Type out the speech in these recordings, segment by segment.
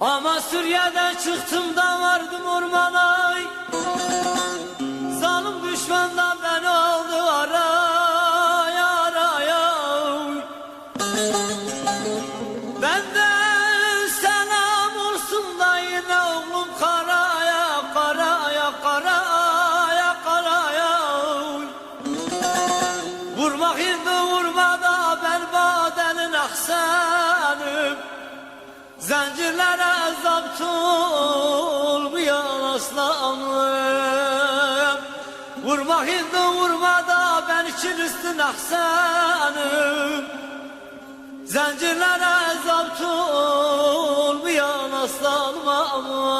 Ama Suriye'den çıktım da vardım ormana Zalim düşmandan beni aldı araya araya Benden selam olsun da yine oğlum karaya karaya karaya karaya Vurmak indi vurma da ben badenin ahsenim Zincirlere zapt olmayan aslanım. Vurma hindi vurma da ben için üstün ahsenim Zincirlere zapt olmayan aslanım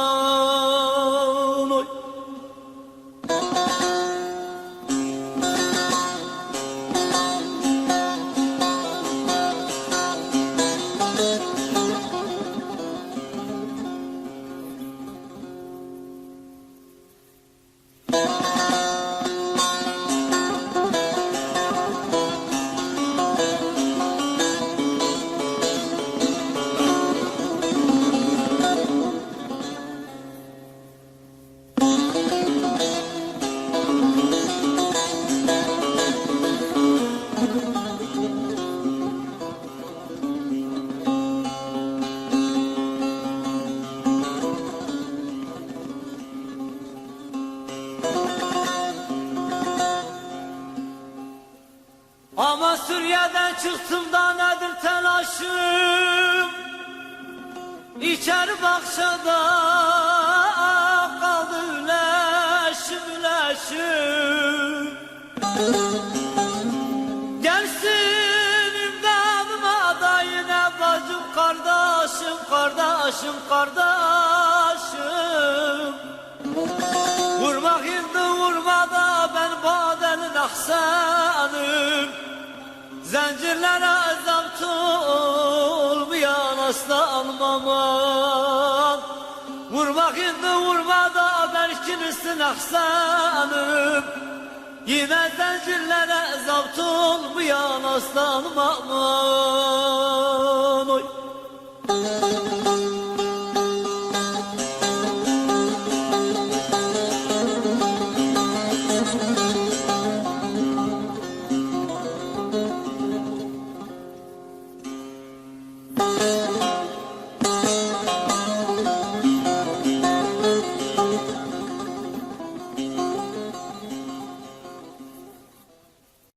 Ama Suriye'den çıktım da nedir telaşım? İçeri bahçede kaldı leşim leşim Gelsin imdadıma da yine bacım kardeşim kardeşim kardeşim. Vurmak indi vurma da ben badenin ahsenim Zincirlere zapt olmayan aslanım aman Vurmak indi vurma da ben ikinisin ahsenim Yine zincirlere zapt olmayan aslanım aman Oy.